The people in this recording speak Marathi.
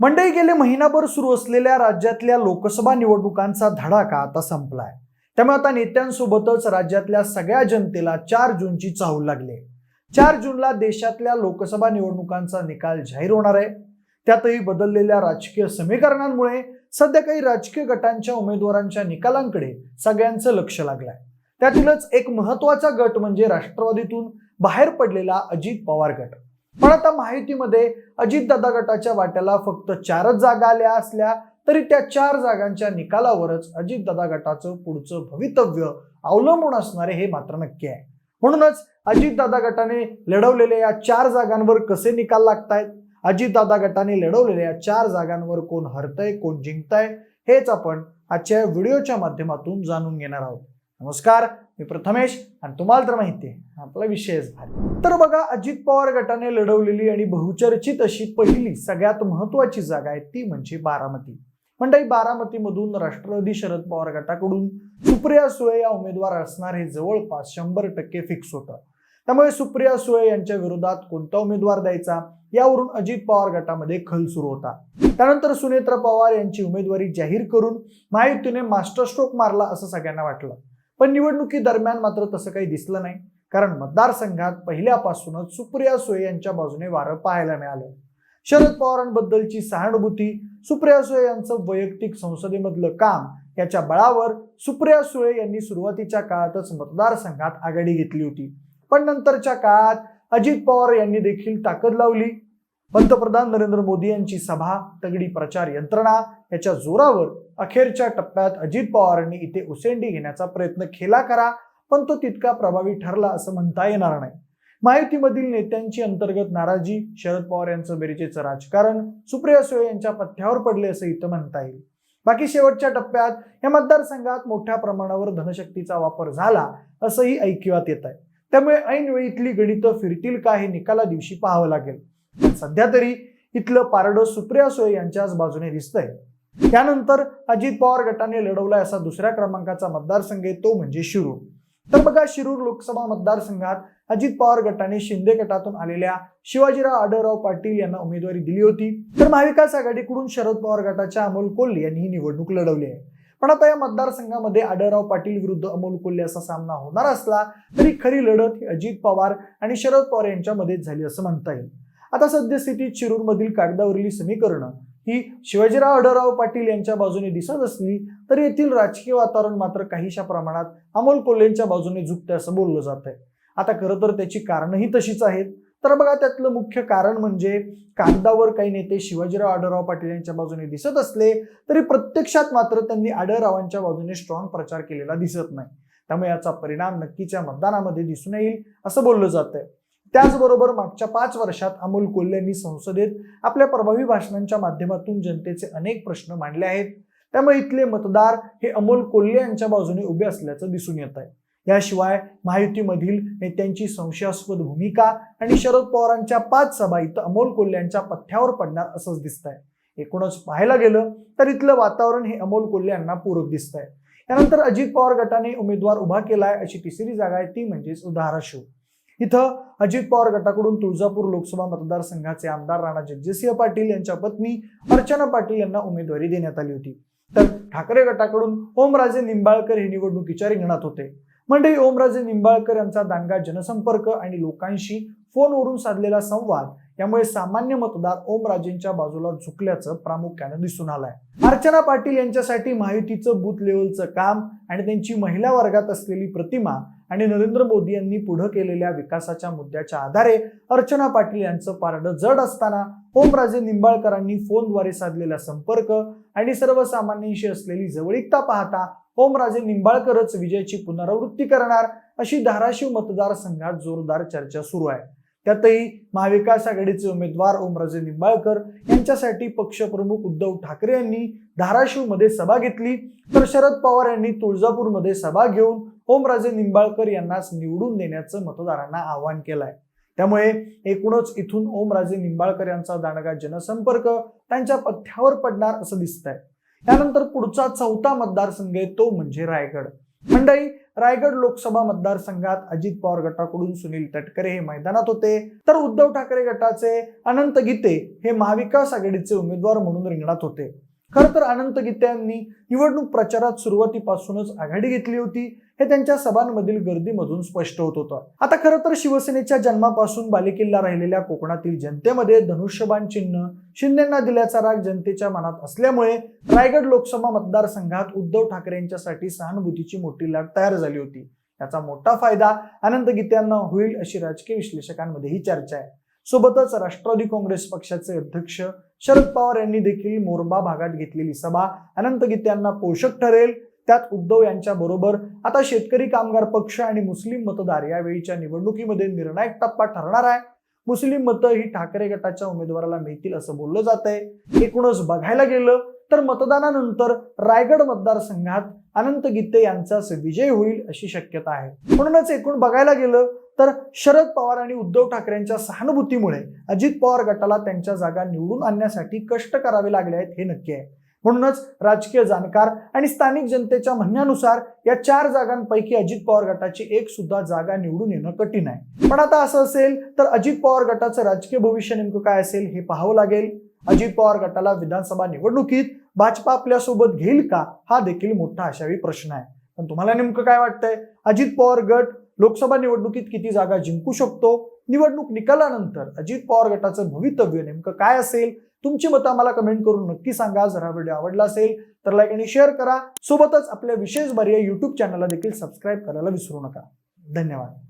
मंडई गेले महिनाभर सुरू असलेल्या राज्यातल्या लोकसभा निवडणुकांचा धडाका आता संपलाय. त्यामुळे आता नेत्यांसोबतच राज्यातल्या सगळ्या जनतेला चार जूनची चाहूल लागली चार जूनला देशातल्या लोकसभा निवडणुकांचा निकाल जाहीर होणार आहे. त्यातही बदललेल्या राजकीय समीकरणांमुळे सध्या काही राजकीय गटांच्या उमेदवारांच्या निकालांकडे सगळ्यांचं लक्ष लागलंय. त्यातीलच एक महत्त्वाचा गट म्हणजे राष्ट्रवादीतून बाहेर पडलेला अजित पवार गट. पण आता माहितीमध्ये अजितदादा गटाच्या वाट्याला फक्त चारच जागा आल्या असल्या तरी त्या चार जागांच्या निकालावरच अजितदादा गटाचं पुढचं भवितव्य अवलंबून असणारे हे मात्र नक्की आहे. म्हणूनच अजितदादा गटाने लढवलेल्या या चार जागांवर कसे निकाल लागतायत? अजितदादा गटाने लढवलेल्या या चार जागांवर कोण हरतय कोण जिंकताय हेच आपण आजच्या व्हिडिओच्या माध्यमातून जाणून घेणार आहोत. नमस्कार मी प्रथमेश आणि तुम्हाला तर माहिती आहे आपला विषयच भारी तर बघा अजित पवार गटाने लढवलेली आणि बहुचर्चित अशी पहिली सगळ्यात महत्वाची जागा आहे ती म्हणजे बारामती. मंडई बारामतीमधून राष्ट्रवादी शरद पवार गटाकडून सुप्रिया सुळे या उमेदवार असणार हे जवळपास शंभर टक्के फिक्स होतं. त्यामुळे सुप्रिया सुळे यांच्या विरोधात कोणता उमेदवार द्यायचा? यावरून अजित पवार गटामध्ये खल सुरू होता. त्यानंतर सुनेत्रा पवार यांची उमेदवारी जाहीर करून महायुतीने मास्टर स्ट्रोक मारला असं सगळ्यांना वाटलं. पण निवडणुकी दरम्यान मात्र तसं काही दिसलं नाही. कारण मतदारसंघात पहिल्यापासूनच सुप्रिया सुळे यांच्या बाजूने वारं पाहायला मिळालं. शरद पवारांबद्दलची सहानुभूती सुप्रिया सुळे यांचं वैयक्तिक संसदेमधलं काम याच्या बळावर सुप्रिया सुळे यांनी सुरुवातीच्या काळातच मतदारसंघात आघाडी घेतली होती. पण नंतरच्या काळात अजित पवार यांनी देखील ताकद लावली. पंतप्रधान नरेंद्र मोदी यांची सभा तगडी प्रचार यंत्रणा याच्या जोरावर अखेरच्या टप्प्यात अजित पवारांनी इथे उसेंडी घेण्याचा प्रयत्न केला करा पण तो तितका प्रभावी ठरला असं म्हणता येणार नाही. माहितीमधील नेत्यांची अंतर्गत नाराजी शरद पवार यांचं बेरजेचं राजकारण सुप्रिया सुळे यांच्या पथ्यावर पडले असं इथं म्हणता येईल. बाकी शेवटच्या टप्प्यात या मतदारसंघात मोठ्या प्रमाणावर धनशक्तीचा वापर झाला असंही ऐकिवात येत आहे त्यामुळे ऐनवेळी इथली गणितं फिरतील का हे निकाला दिवशी पाहावं लागेल. सध्या तरी इथलं पारडं सुप्रिया सुळे यांच्याच बाजूने दिसतंय. त्यानंतर अजित पवार गटाने लढवलाय असा दुसऱ्या क्रमांकाचा मतदारसंघ आहे तो म्हणजे शिरूर. तर बघा शिरूर लोकसभा मतदारसंघात अजित पवार गटाने शिंदे गटातून आलेल्या शिवाजीराव आढळराव पाटील यांना उमेदवारी दिली होती. तर महाविकास आघाडीकडून शरद पवार गटाच्या अमोल कोल्हे यांनी ही निवडणूक लढवली आहे. पण आता या मतदारसंघामध्ये आढळराव पाटील विरुद्ध अमोल कोल्हे असा सामना होणार असला तरी खरी लढत ही अजित पवार आणि शरद पवार यांच्यामध्येच झाली असं म्हणता येईल. आता सद्यस्थितीत शिरूरमधील कागदावरील समीकरणं ही शिवाजीराव आढळराव पाटील यांच्या बाजूने दिसत असली तरी येथील राजकीय वातावरण मात्र काहीशा प्रमाणात अमोल कोल्हेंच्या बाजूने झुकते असं बोललं जात आहे. आता खरं तर त्याची कारणंही तशीच आहेत. तर बघा त्यातलं मुख्य कारण म्हणजे कागदावर काही नेते शिवाजीराव आढळराव पाटील यांच्या बाजूने दिसत असले तरी प्रत्यक्षात मात्र त्यांनी आढळरावांच्या बाजूने स्ट्रॉंग प्रचार केलेला दिसत नाही. त्यामुळे याचा परिणाम नक्कीच्या मतदानामध्ये दिसून येईल असं बोललं जात आहे त्याचबरोबर मागच्या पाच वर्षात अमोल कोल्हेंनी संसदेत आपल्या प्रभावी भाषणांच्या माध्यमातून जनतेचे अनेक प्रश्न मांडले आहेत. त्यामुळे इथले मतदार हे अमोल कोल्हे यांच्या बाजूने उभे असल्याचं दिसून येत आहे. याशिवाय महायुतीमधील नेत्यांची संशयास्पद भूमिका आणि शरद पवारांच्या पाच सभा इथं अमोल कोल्हे यांच्या पथ्यावर पडणार असंच दिसत आहे एकूणच पाहायला गेलं तर इथलं वातावरण हे अमोल कोल्हे यांना पूरक दिसत आहे त्यानंतर अजित पवार गटाने उमेदवार उभा केलाय अशी तिसरी जागा आहे ती म्हणजेच धाराशिव इथं अजित पवार गटाकडून तुळजापूर लोकसभा मतदारसंघाचे आमदार राणा जगजितसिंह पाटील यांच्या पत्नी अर्चना पाटील यांना उमेदवारी देण्यात आली होती. तर ठाकरे गटाकडून ओमराजे निंबाळकर हे निवडणुकीच्या रिंगणात होते. म्हणजे ओमराजे निंबाळकर यांचा दांगा जनसंपर्क आणि लोकांशी फोनवरून साधलेला संवाद यामुळे सामान्य मतदार ओमराजेंच्या बाजूला झुकल्याचं प्रामुख्यानं दिसून आलंय. अर्चना पाटील यांच्यासाठी माहितीचं बूथ लेवलचं काम आणि त्यांची महिला वर्गात असलेली प्रतिमा आणि नरेंद्र मोदी यांनी पुढे केलेल्या विकासाच्या मुद्द्याच्या आधारे अर्चना पाटील यांचं पारडं जड असताना ओमराजे निंबाळकरांनी फोनद्वारे साधलेला संपर्क आणि सर्वसामान्यांशी असलेली जवळीकता पाहता ओमराजे निंबाळकरच विजयाची पुनरावृत्ती करणार अशी धाराशिव मतदारसंघात जोरदार चर्चा सुरू आहे. त्यातही महाविकास आघाडीचे उमेदवार ओमराजे निंबाळकर यांच्यासाठी पक्षप्रमुख उद्धव ठाकरे यांनी धाराशिवमध्ये सभा घेतली. तर शरद पवार यांनी तुळजापूरमध्ये सभा घेऊन ओमराजे निंबाळकर यांनाच निवडून देण्याचं मतदारांना आवाहन केलंय. त्यामुळे एकूणच इथून ओमराजे निंबाळकर यांचा दांडगा जनसंपर्क त्यांच्या पथ्यावर पडणार असं दिसतंय. त्यानंतर पुढचा चौथा मतदारसंघ आहे तो म्हणजे रायगड. मंडई रायगड लोकसभा मतदारसंघात अजित पवार गटाकडून सुनील तटकरे हे मैदानात होते. तर उद्धव ठाकरे गटाचे अनंत गीते हे महाविकास आघाडीचे उमेदवार म्हणून रिंगणात होते. खरं तर अनंत गीते यांनी निवडणूक प्रचारात सुरुवातीपासूनच आघाडी घेतली होती. हे त्यांच्या सभांमधील गर्दीमधून स्पष्ट होत होतं. आता खरं तर शिवसेनेच्या जन्मापासून बालेकिल्ला राहिलेल्या कोकणातील जनतेमध्ये धनुष्यबाण चिन्ह शिंदेना दिल्याचा राग जनतेच्या मनात असल्यामुळे रायगड लोकसभा मतदारसंघात उद्धव ठाकरे यांच्यासाठी सहानुभूतीची मोठी लाट तयार झाली होती. याचा मोठा फायदा अनंत गीत्यांना होईल अशी राजकीय विश्लेषकांमध्ये ही चर्चा आहे. सोबतच राष्ट्रवादी काँग्रेस पक्षाचे अध्यक्ष शरद पवार यांनी देखील मोरबा भागात घेतलेली सभा अनंत गीते यांना पोषक ठरेल. त्यात उद्धव यांच्या बरोबर आता शेतकरी कामगार पक्ष आणि मुस्लिम मतदार यावेळीच्या निवडणुकीमध्ये निर्णायक टप्पा ठरणार आहे. मुस्लिम मतं ही ठाकरे गटाच्या उमेदवाराला मिळतील असं बोललं जात आहे एकूणच बघायला गेलं तर मतदानानंतर रायगड मतदारसंघात अनंत गीते यांचाच विजय होईल अशी शक्यता आहे. म्हणूनच एकूण बघायला गेलं तर शरद पवार आणि उद्धव ठाकरेंच्या सहानुभूतीमुळे अजित पवार गटाला त्यांच्या जागा निवडून आणण्यासाठी कष्ट करावे लागले आहेत हे नक्की आहे. म्हणूनच राजकीय जाणकार आणि स्थानिक जनतेच्या म्हणण्यानुसार या चार जागांपैकी अजित पवार गटाची एक सुद्धा जागा निवडून येणं कठीण आहे. पण आता असं असेल तर अजित पवार गटाचं राजकीय भविष्य नेमकं काय असेल हे पाहावं लागेल. अजित पवार गटाला विधानसभा निवडणुकीत भाजपा आपल्यासोबत घेईल का? हा देखील मोठा आशावी प्रश्न आहे. पण तुम्हाला नेमकं काय वाटतंय? अजित पवार गट लोकसभा निवडणुकीत किती जागा जिंकू शकतो? निवडणूक निकालानंतर अजित पवार गटाचं भवितव्य नेमकं काय असेल? तुमची मतं आम्हाला कमेंट करून नक्की सांगा. जर हा व्हिडिओ आवडला असेल तर लाईक आणि शेअर करा. सोबतच आपल्या विशेष बर्या युट्यूब चॅनलला देखील सबस्क्राईब करायला विसरू नका. धन्यवाद.